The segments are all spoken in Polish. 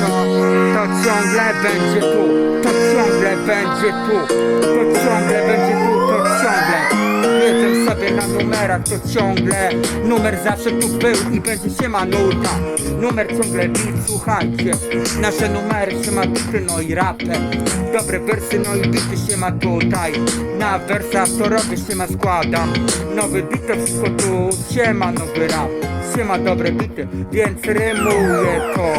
to, to ciągle będzie tu, to ciągle będzie tu, to ciągle będzie tu. Na numerach, to ciągle numer zawsze tu był i będzie się ma nuta. Numer ciągle bit, słuchajcie, nasze numery się ma bity, no i rapem. Dobre wersy, no i bity się ma tutaj. Na wersach to robię się ma składam. Nowy bit to wszystko tu, się ma nowy rap. Się ma dobre bity, więc rymuję to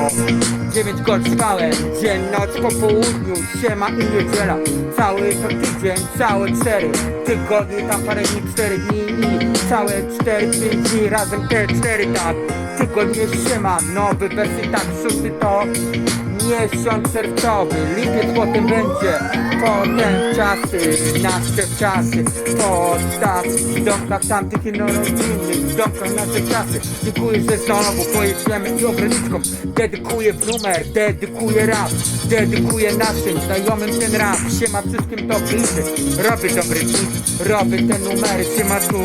9 godzin spałem, dzień, noc po południu Siema i niedziela, cały to tydzień, całe cztery Tygodnie, tam parę dni, cztery dni i Całe cztery, dni, razem te cztery tak. Tygodnie siema, nowy wersy tak szósty to Miesiąc czerwcowy, lipiec potem będzie Potem czasy, nasze czasy. Podstaw w domkach tamtych jednorodzinnych W domkach nasze czasy. Dziękuję, że znowu pojedziemy i ograniczką Dedykuję w numer, dedykuję rap Dedykuję naszym znajomym ten rap. Siema wszystkim to bity Robię dobry beat, robię te numery. Siema tu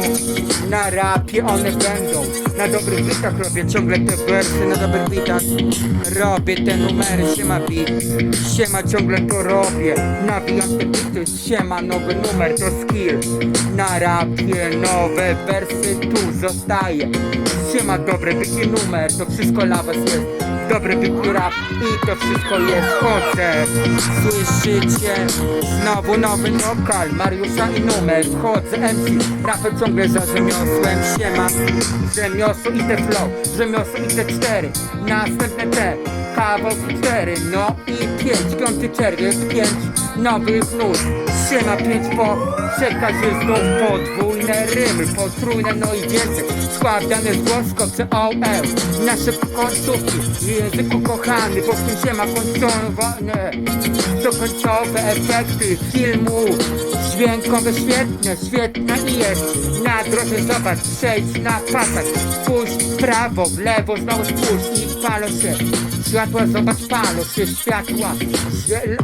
na rapie one będą. Na dobrych bitach robię ciągle te wersy Na dobrych bitach robię te numery Siema beat, siema ciągle to robię. Nawijam te bity, siema nowy numer to skill. Na rapie nowe wersy tu zostaje. Siema dobre bity numer, to wszystko dla was jest Dobry rap i to wszystko jest chodzę Słyszycie? Znowu nowy lokal Mariusza i numer. Wchodzę MC Rapę ciągle za rzemiosłem. Siema. Rzemiosło i te flow. Rzemiosło i te cztery. Następne te. Kawałki cztery. No i pięć. Piąty czerwiec Pięć. Nowych nut Siema pięć po. Przekazie znów podwójne rymy Potrójne no i więcej. Składane z głosko czy OL Nasze końcówki w języku kochany Polskim się ma końcowane To końcowe efekty filmu. Dźwiękowe świetne, świetne i jest. Na drodze zobacz, przejdź na pasach Spójrz w prawo, w lewo, znowu spójrz i palą się. Światła, zobacz, palą się światła.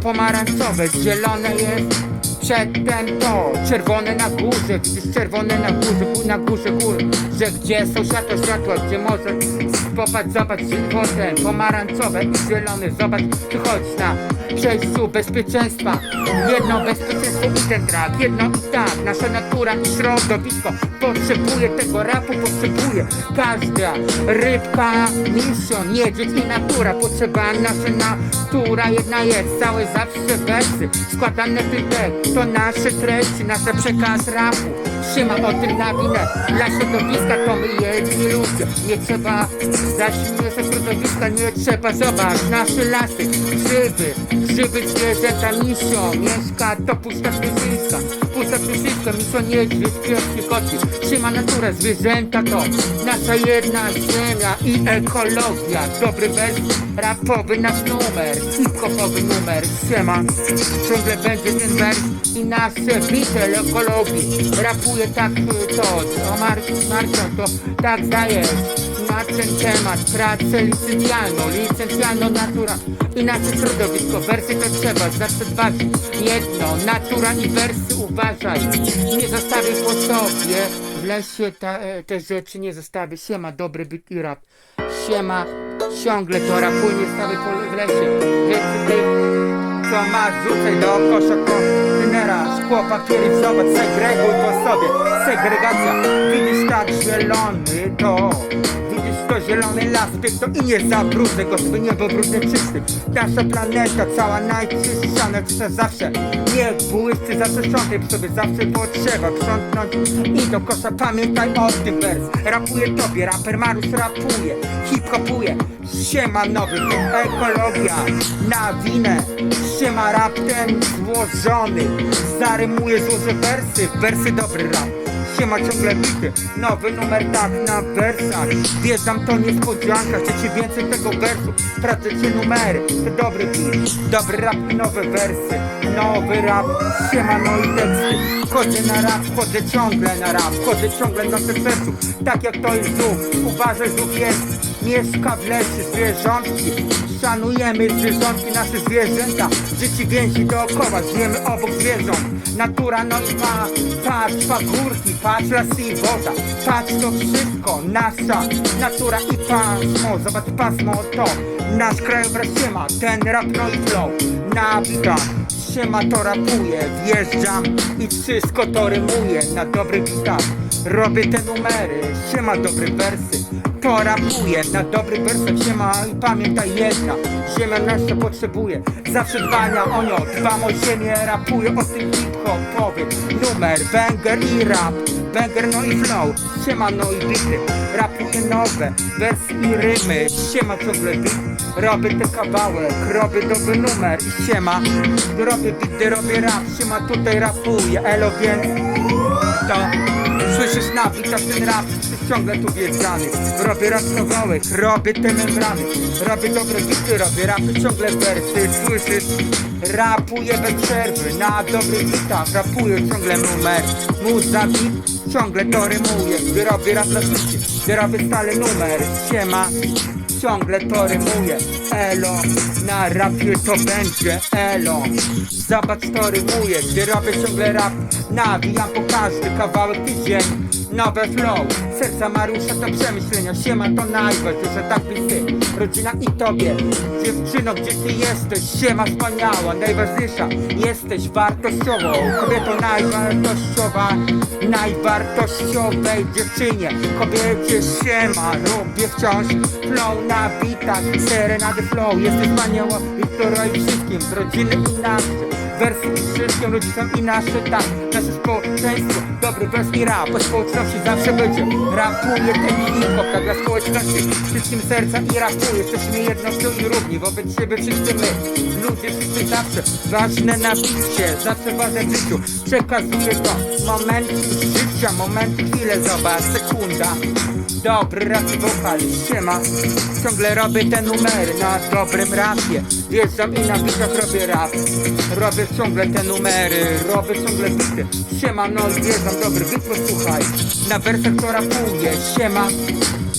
Pomarańczowe, zielone jest Przedtem to czerwone na górze, gdzieś czerwone na górze, gó- na górze gór, że gdzie są światła, światła, gdzie może popatrz, zobacz, potem pomarańczowe i zielone, zobacz, wychodź na przejściu bezpieczeństwa, jedno bezpieczeństwo i ten trak, jedno i tak, nasza natura i środowisko potrzebuje tego rapu, potrzebuje. Każda rybka, mission, niedźwiedź i natura, potrzeba nasza natura, jedna jest, całe zawsze wersy, składane tylko to nasze treści, nasz przekaz rapu. Trzyma o tym nawinę Dla środowiska to my jedni ludzie. Nie trzeba zaśmieszać środowiska Nie trzeba, zobacz Nasze lasy, grzyby Grzyby zwierzęta misją. Mieszka to pusta krzyżyńska Pusta krzyżyńska, misjo niedźwiedź Pieski, koci Trzyma naturę, zwierzęta to Nasza jedna ziemia i ekologia. Dobry wers, rapowy nasz numer Hip-hopowy numer, siema Ciągle będzie ten wers i nasze bite ekologii Rapuje tak y, to, o Mar Marcią to tak zdaje na ten temat pracę licencjalną, licencjalną natura. I nasze środowisko, wersy to trzeba zawsze dbać. Jedno, natura i wersy uważaj, nie zostawię po sobie. W lesie ta, e, te rzeczy nie zostawię, siema dobry byt i rap, siema ciągle to rapuje, nie stawię w lesie, rzeczy tych co masz, rzucaj do kosza kontenera Szkło, papiery, zobacz, segreguj po sobie. Segregacja, widzisz tak zielony to to zielony las, to i nie zabrudzę go Żeby niebo brudne czysty. Nasza planeta cała najczystsza Natura zawsze nie błyszczy Zawsze sprzątaj w sobie, zawsze potrzeba Sprzątnąć. I do kosza Pamiętaj o tym wers. Rapuje tobie, raper Marus rapuje Hip-hopuje Siema nowy, ekologia. Na winę Siema rap ten złożony. Zarymuje złożę wersy Wersy dobry rap Siema ciągle bity Nowy numer tak na wersach. Wjeżdżam to niespodzianka. Chcecie więcej tego wersu. Sprawdźcie numery. To dobry beat Dobry rap i nowe wersy. Nowy rap Siema no i teksty. Chodzę na rap, chodzę ciągle na rap. Chodzę ciągle na sercu. Tak jak to jest żółw Uważaj żółw jest Mieszka w lesie zwierzątki Szanujemy zwierzątki, nasze zwierzęta. Dzieci więzi dookoła, żyjemy obok zwierząt Natura, no i pa, patrz pagórki, patrz lasy i woda. Patrz to wszystko, nasza natura i pasmo. Zobacz pasmo to, Nasz krajobraz siema, ten rap no i flow. Nabita, siema to rapuje. Wjeżdżam i wszystko to rymuje. Na dobrych bitach robię te numery. Siema dobre wersy to rapuję na dobrych wersach siema i pamiętaj jedna Ziemia nas to potrzebuje. Zawsze dbania o nią Dbam o ziemię, rapuję o tym hip-hopowy. Numer, banger i rap. Banger no i flow. Siema no i bity. Rapuję nowe wersy i rymy. Siema ciągle bit Robię te kawałek Robię dobry numer. I siema Robię bity, robię rap. Siema tutaj rapuję Elo więc to Słyszysz nabit, a ten rap jest ciągle tu wiedziany Robię rap kawałek, robię te membrany. Robię dobre bity, robię rapy, ciągle wersy Słyszysz? Rapuję bez przerwy, na dobrych bitach Rapuję ciągle numer, muza bit Ciągle to rymuję, gdy robię rap na życie Gdy robię stale numer, siema Ciągle to rymuję, elo Na rapie to będzie elo. Zobacz to rymuję, gdy robię ciągle rap Nawijam po każdy kawałek tydzień Nowe flow, serca Mariusza to przemyślenia Siema to najważniejsze, tak być ty. Rodzina i tobie, dziewczyno gdzie ty jesteś? Siema wspaniała, najważniejsza Jesteś wartościową, kobietą najwartościowa Najwartościowej dziewczynie. Kobiecie siema, robię wciąż Flow na bitach, serenady flow Jesteś wspaniała, i wszystkim Z rodziny i nasze Wersy i wszystkim rodzicom i nasze tak Nasze społeczeństwo, dobry wers i rap Po społeczności zawsze będzie. Rapuje ten hip-hop, tak dla społeczności. Wszystkim serca i rapuje Jesteśmy jednością i równi Wobec siebie wszyscy my. Ludzie wszyscy zawsze Ważne na bicie Zawsze ważne w życiu. Przekazuję to Momenty życia, momenty chwile Zobacz, sekunda Dobry rap i wokal, siema. Ciągle robię te numery na dobrym rapie. Wjeżdżam i na bitach robię rap. Robię ciągle te numery, robię ciągle bity Siema, no i wjeżdżam, dobry bit posłuchaj Na wersach to rapuję, siema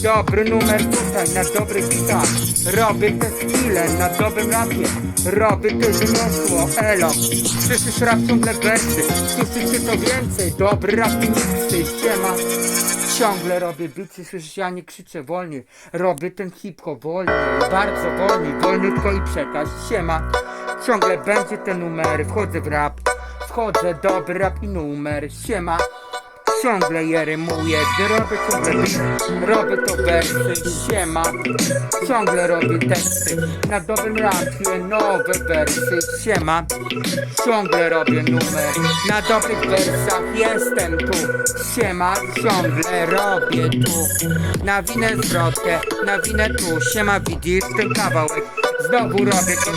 Dobry numer tutaj, na dobrych bitach Robię te skille na dobrym rapie. Robię te rzemiosło, elo. Słyszysz rap ciągle wersy. Słyszycie to więcej, dobry rap i miksy, siema Ciągle robię bicie, słyszysz, ja nie krzyczę wolniej. Robię ten hip-hop wolniej, bardzo wolniej Wolniutko i przekaz, siema Ciągle będzie te numery, wchodzę w rap. Wchodzę, dobry rap i numer, siema Ciągle je rymuję, gdy robię ciągle bit Robię to wersy, siema. Ciągle robię teksty Na dobrym rapie nowe wersy, siema. Ciągle robię numer Na dobrych wersach jestem tu Siema, ciągle robię tu Nawinę zwrotkę, nawinę tu Siema, widzisz ten kawałek Znowu robię to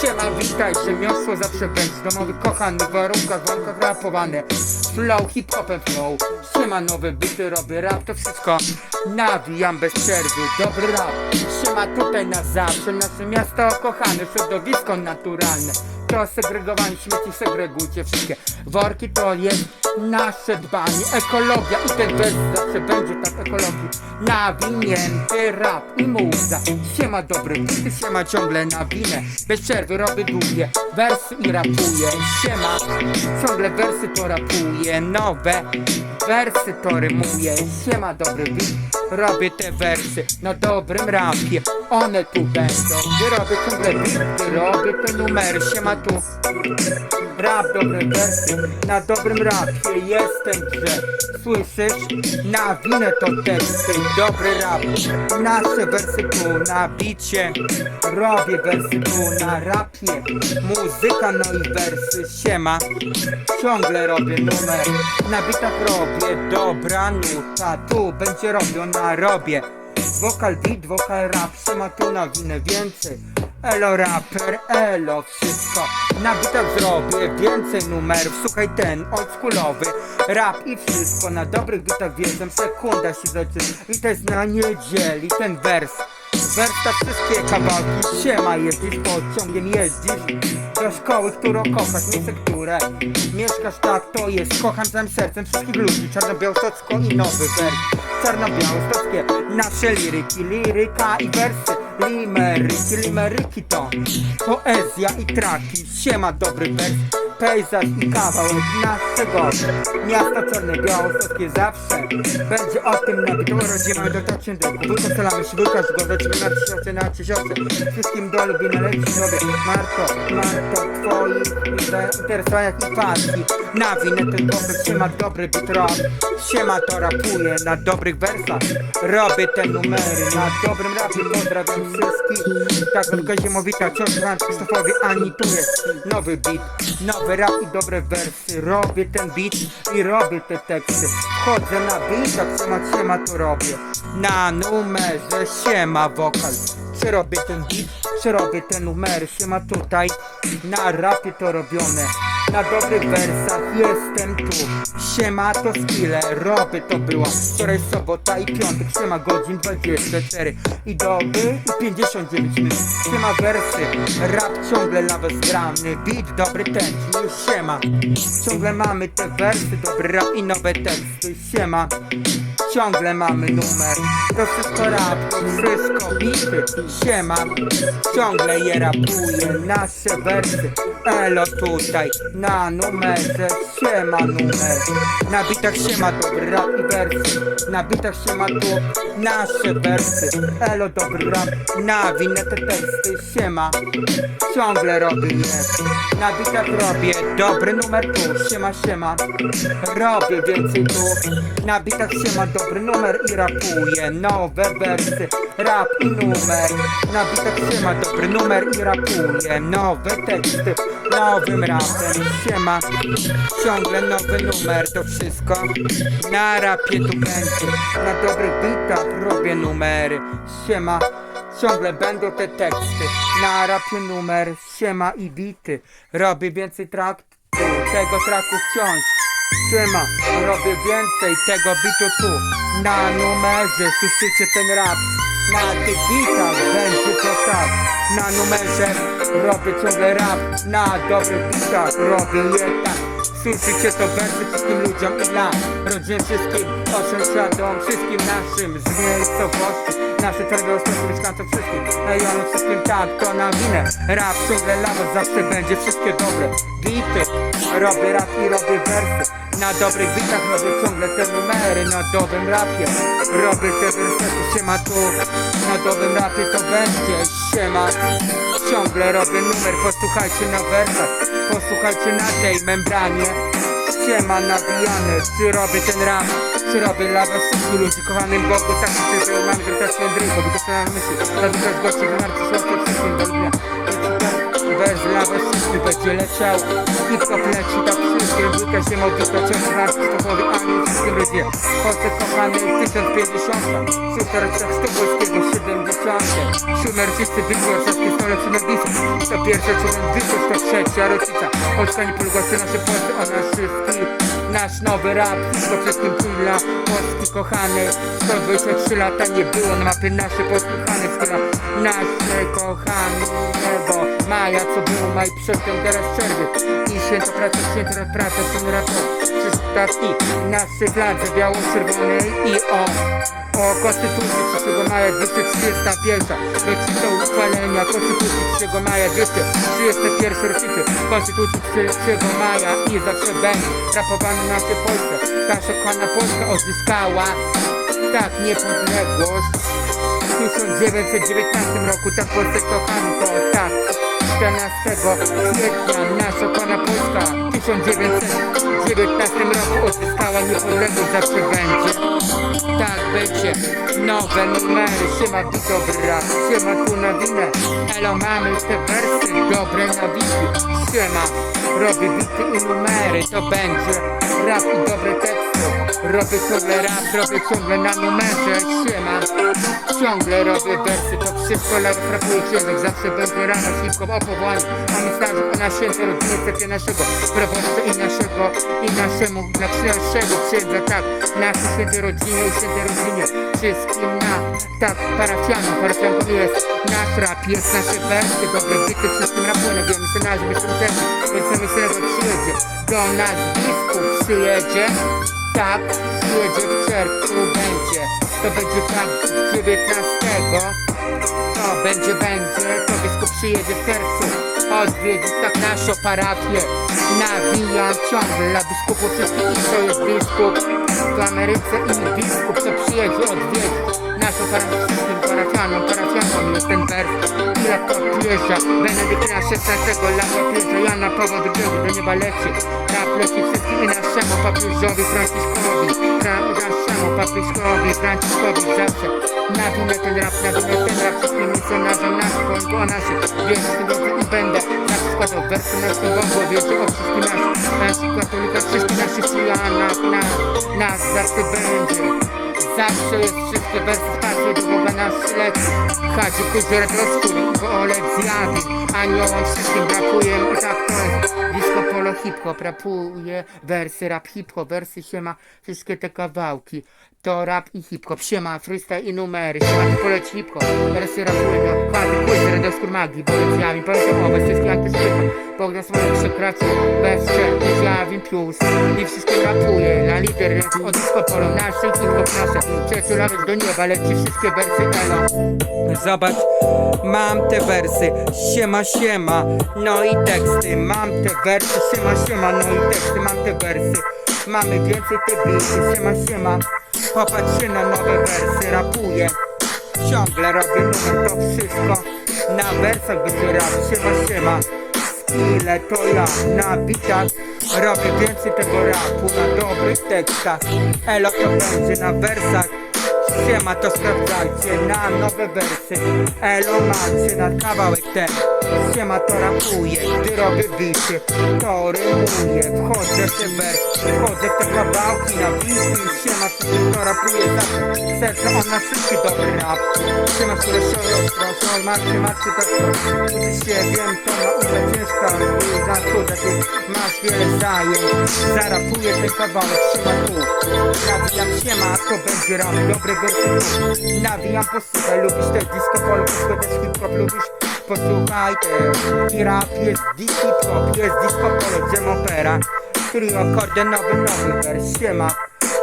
Siema, witaj, rzemiosło zawsze będzie Domowy. Kochany, w warunkach, w warunkach rapowane. Flow, hip-hopem flow. Siema, nowe bity, robię rap To wszystko nawijam bez przerwy. Dobry rap. Siema, tutaj na zawsze. Nasze miasto kochane, środowisko naturalne. To segregowanie śmieci, segregujcie wszystkie. Worki, to jest nasze dbanie, ekologia i ten wers zawsze będzie tak ekologii. Nawinięty rap i muza. Siema dobry, ty siema ciągle nawinę bez przerwy robię długie wersy i rapuję, siema ciągle wersy to rapuję, nowe wersy to rymuję, siema dobry bit robię te wersy na dobrym rapie, one tu będą, robię ciągle gdy robię te numery, siema tu Rap, dobre wersy, na dobrym rapie jestem grze Słyszysz? Nawinę to teksty, dobry rap. Nasze wersy tu na bicie. Robię wersy tu na rapie. Muzyka no i wersy, siema. Ciągle robię numer. Na bitach robię, dobra nuta. Tu będzie robiona, robię. Wokal beat, wokal rap, siema tu nawinę więcej Elo raper, elo wszystko. Na bitach zrobię więcej numerów. Słuchaj ten oldschoolowy Rap i wszystko. Na dobrych bitach wiedzą Sekunda się zaczyna I to jest na niedzieli ten wers. Wers to wszystkie kawałki. Siema jeździsz pociągiem jeździsz Do szkoły, którą kochasz. Miejsce, które mieszkasz tak To jest. Kocham całym sercem wszystkich ludzi. Czarno-białostocko i nowy wers. Czarno-białostockie Nasze liryki, liryka i wersy Limeryki, limeryki to Poezja i traki. Siema dobry wers. Pejzaż i kawałek naszego miasta Czarne Białostockie zawsze. Będzie o tym nabitą rodzimą dotację do Wójta Salamy, Szybulka, Żgoda, Czerwona, Tysiące na Tysiące Wszystkim do lubi naleci sobie. Marto, Marto, twoich zainteresowaniach i pasji Na winę ten dobry, trzyma dobry beat rap Siema to rapuje na dobrych wersach. Robię te numery na dobrym rapie. Pozdrawiam wszystkich. Tak Wielka Ziemowita, ciąg Franz Krzysztofowi Ani tu jest nowy beat Nowy rap i dobre wersy. Robię ten beat i robię te teksty. Wchodzę na beat, tak siema, siema to robię. Na numerze siema wokal Czy robię ten beat, czy robię te numery Siema tutaj, na rapie to robione. Na dobrych wersach jestem tu Siema to skille, robię to była Wczoraj sobota i piątek, siema godzin 24 I doby i 59 minut. Siema wersy, rap ciągle na was grany. Beat dobry ten, siema Ciągle mamy te wersy, dobry rap i nowe teksty Siema Ciągle mamy numer. To wszystko rap, to wszystko bity Siema. Ciągle je rapuje nasze wersy. Elo tutaj na numerze. Siema numer. Na bitach siema dobry rap i wersy. Na bitach siema tu nasze wersy. Elo dobry rap. Na winne te teksty Siema. Ciągle robię je Na bitach robię. Dobry numer tu. Siema siema. Robię więcej tu. Na bitach siema. Dobry numer i rapuję Nowe wersy. Rap i numer. Na bitach siema. Dobry numer i rapuję Nowe teksty. Nowym rapem Siema. Ciągle nowy numer. To wszystko Na rapie tu będzie. Na dobrych bitach robię numery. Siema Ciągle będą te teksty. Na rapie numer Siema i bity Robię więcej trakt Tego traku wciąż. Siema, robię więcej tego bitu tu. Na numerze słyszycie ten rap. Na tych bitach będzie to tak. Na numerze robię ciągle rap. Na dobrych bitach robię je tak Słyszycie to wersy wszystkim ludziom i dla Rodzinie wszystkim, osiądom, wszystkim naszym Z miejscowości. Nasze czarne ostrości mieszkańcom wszystkim Rejonom wszystkim tak, to na winę. Rap ciągle dla was zawsze będzie wszystkie dobre. Bity, robię rap i robię wersy Na dobrych bitach robię ciągle te numery Na dobrym rapie. Robię te wersy Siema tu, na dobrym rapie to będzie Siema, ciągle robię numer Posłuchajcie na wersach. Posłuchajcie na tej membranie. Siema nabijany, czy robię ten rap? Czy robię dla was wszystkich ludzi kochanym Bogu Tak myślę, że mam Andrzejko Bo to co mam myśli Zaduszać gości w narcyszowcu wszystkim do dnia Bez dla was wszystkich będzie leciał Hip-hop leci tak wszystkim Wujka się modlita ciągle narcyszowcowi Ani wszystkim ludzie Polsce kochany 1050 Super tak sztuk polskiego 70 Szumer Wszystkie są lepsze na disy To ten wyszło, to trzecia rocznica. Polska nie poległa się nasze Polsce o nas wszystkich Nasz nowy rap, wszystko wszystkim chwila Polski kochany. 123 lata nie było na mapie. Nasze kochany Wskazał nasze kochanego Maja, co było maj przedtem, teraz przerwy. I święto pracy, święto pracy, są rato Ostatni naszych lat biało-czerwonej i o o Konstytucji 3 maja 231 rocznicą uchwalenia Konstytucji 3 maja 231 rocznicy. Konstytucji 3 maja i zawsze będzie. Rapowany na naszej Polsce. Nasza kochana Polska odzyskała tak niepodległość. W 1919 roku tak Polsce to tak 14 kwietnia nasza pana Polska? W 1919 roku odzyskała niepodległość zawsze będzie. Tak będzie. Nowe numery Siema tu dobry rap, siema tu na winę. Elo mamy te wersy dobre na wiki Siema, robię bity i numery To będzie rap i dobre teksty Robię ciągle rap, robię ciągle na numerze Siema, ciągle robię wersy To wszystko lat księżek Zawsze będzie rano hip-hop o powołaniu Mamy starzy o na święte rodziny Cepie naszego proboszcza i naszego I naszemu, na naszego księdza Tak, nasze święte rodziny i święte rodzinie Wszystkim na, tak, parafianom Parafianką jest nasz rap, jest nasze wersy Dobre bity, wszystkim rapujemy Wiemy, że nasz myślę, że przyjedzie. Do nas biskup przyjedzie tak, przyjedzie w czerwcu będzie To będzie tak 19 To będzie, będzie To biskup przyjedzie w czerwcu. Odwiedzić tak naszą parafię Nawijam ciągle dla biskupów wszystkich i to jest biskup. W Ameryce i biskup, co przyjedzie odwiedzić Naszą parafię wszystkim parafianom, parafiankom jest ten wers Ile papieża, Benedyktyna XVI lata pierza Jana Pawła II do nieba leci. Rap leci wszystkim i naszemu papieżowi Franciszkowi. Fra- Naszemu papieżowi Franciszkowi zawsze. Nawinę ten rap, nawinę ten rap Wszystkim misjonarzom naszym, bo o naszych Wierzę w tym i będę Na przykład o wersy na tym wątło Wierzę o wszystkim naszych Naszych katolikach, wszystkich naszych chrześcijanach na, Nas zawsze będzie Zawsze jest wszystkie wersy patrzę do Boga nas śledzi. Chodzi troszkę, bo olec zjawi Aniołom wszystkim brakuje tak to jest. Disco polo hip-hop rapuje. Wersy rap hip-hop, wersy siema. Wszystkie te kawałki. To rap i hip-hop, siema, freestyle i numery, siema, to poleci hip-hop, wersy rapuje, kłady, quizy, do magii, bo zjawi, pamiętam owe, wszystkie antyszpycha, Bogdan swoje przekraczał, bezcze, i zjawi plus, i wszystkim rapuje, na liter, od disco polo, nasze hip-hop, nasze, trzeci nawet do nieba, leci wszystkie wersy, elo. Zobacz, mam te wersy, siema, siema, no i teksty, mam te wersy, siema, siema, no i teksty, mam te wersy, mamy więcej te bity, siema, siema, popatrzcie na nowe wersy, rapuję, ciągle robię numer, to wszystko, na wersach będzie rap, siema, siema, ile to ja, na bitach, robię więcej tego rapu, na dobrych tekstach, elo to będzie na wersach, Siema to sprawdzajcie na nowe wersy. Elo macie na kawałek ten. Siema to rapuję, gdy robię bity To rymuję, wchodzę w te wersy Wchodzę w te kawałki na bity Siema wszystkim to rapuję zawsze Serce on na wszystki dobry rap które się rozproszą Macie, macie tak to. Uczy się, wiem to nauka ciężka I na chudę ty masz wiele zajęć. Zarapuję ten kawałek, siema tu. Nawijam siema, to będzie rap Dobry wersy tu Nawijam posłuchaj, lubisz te disco polo też hip-hop, lubisz? Posłuchaj też I rap jest di- hip-hop Jest disco polo, gdzie opera Trio, akordy, nowy, wers Siema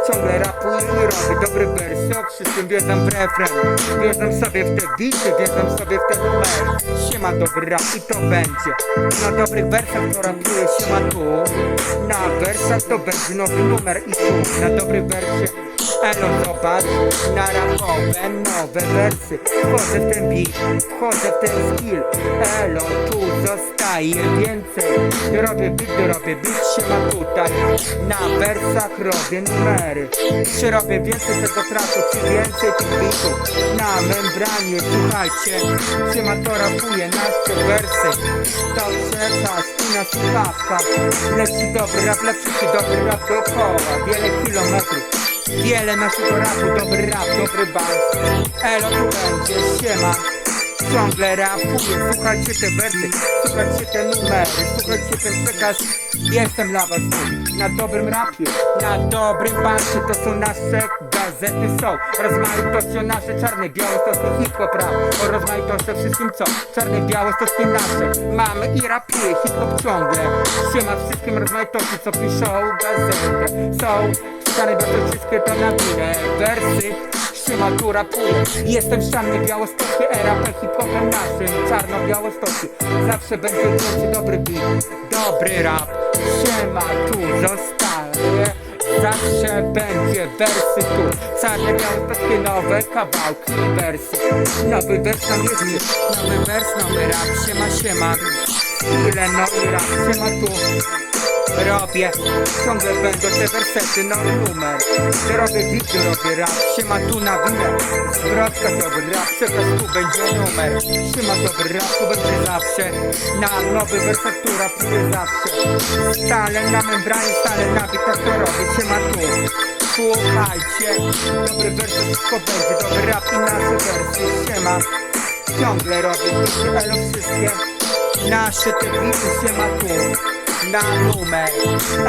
Ciągle rapuję i robię dobre wersy O wszystkim wjeżdżam w refren. Wjeżdżam sobie w te bity, wjeżdżam sobie w te numery Siema dobry rap i to będzie. Na dobrych wersach to rapuję siema tu. Na wersach to będzie nowy numer i tu. Na dobrych wersie Elo zobacz Na rapowe nowe wersy. Wchodzę w ten beat, wchodzę w ten skill. Elo tu zostaje więcej. Robię beat, robię beat, siema tutaj. Na wersach robię numery. Czy robię więcej tego traku, czy więcej tych bitów Na membranie, słuchajcie Siema to rapuje nasze wersy. To przekaz i na słuchawkach Lepszy dobry rap, lepszy dobry rap dookoła? Wiele kilometrów Wiele naszego rapu, dobry rap, dobry bas. Elo tu będzie, siema. Ciągle rapuję, słuchajcie te wersy Słuchajcie te numery, słuchajcie ten przekaz. Jestem dla was tu, na dobrym rapie. Na dobrym basie, to są nasze gazety są Rozmaitością nasze, czarne, białe, to są hip-hop rap. O wszystkim co, czarne, białe, to są nasze. Mamy i rapie, hip-hop ciągle. Siema wszystkim rozmaitości, co piszą gazety Są Stary, bo to wszystkie to na winę Wersy, siema tu rapuję. Jestem szanny białostocki, RAP hip-hopem naszym. Czarno-białostocki Zawsze będzie dobry beat. Dobry rap, siema tu zostaje Zawsze będzie wersy tu. Czarne, białostockie, nowe kawałki wersy. Nowy wers nam jest Nowy wers, nowy rap, siema, siema. Ile nowy rap, siema tu Robię, ciągle będą te wersety, no numer. Robię bity, robię rap, siema tu na winę. Zwrotka dobry rap, przekaz tu będzie numer. Siema dobry rap, tu będzie zawsze. Na nowy werset tu rapuję zawsze. Stale na membranie, stale na bitach to robię, siema tu. Słuchajcie, dobry werset wszystko będzie, dobry rap i nasze wersy, siema Ciągle robię bity, elo wszystkie. Nasze te bity, siema tu na numer.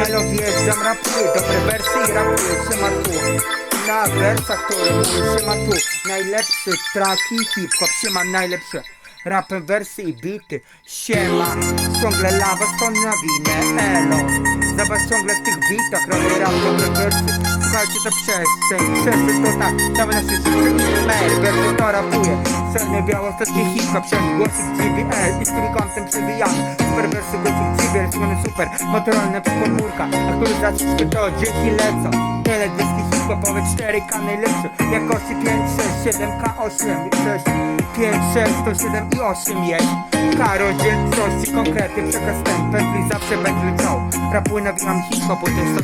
Elo wjeżdżam, rapuję, dobre wersy rapuję, siema tu. Na wersach to rymuję, siema tu. Najlepszy traki hip-hop, siema najlepsze Rapem wersy i bity, siema Ciągle lawa stąd na winę, elo. Zobacz ciągle w tych bitach, robię rap, dobre wersy. Słuchajcie to przestrzeń, przestrzeń to tak Dawaj na numer, wersy to rapuję Czarno-białostocki hip-hop, wsiąść głosik GBL I z trójkątem przybijamy Super wersy głosik GBL, strony super Motorolne przy komórkach Aktualizacji to dzieci lecą. Teledyski hip-hopowe 4K najlepsze Jakości 5, 6, 7, K, 8, 6 5, 6, 107 i 8 jest. K rozdzielczości, konkrety, przekaz ten Pętli zawsze będzie leciał. Rapuję nawijam hip-hopu, to jest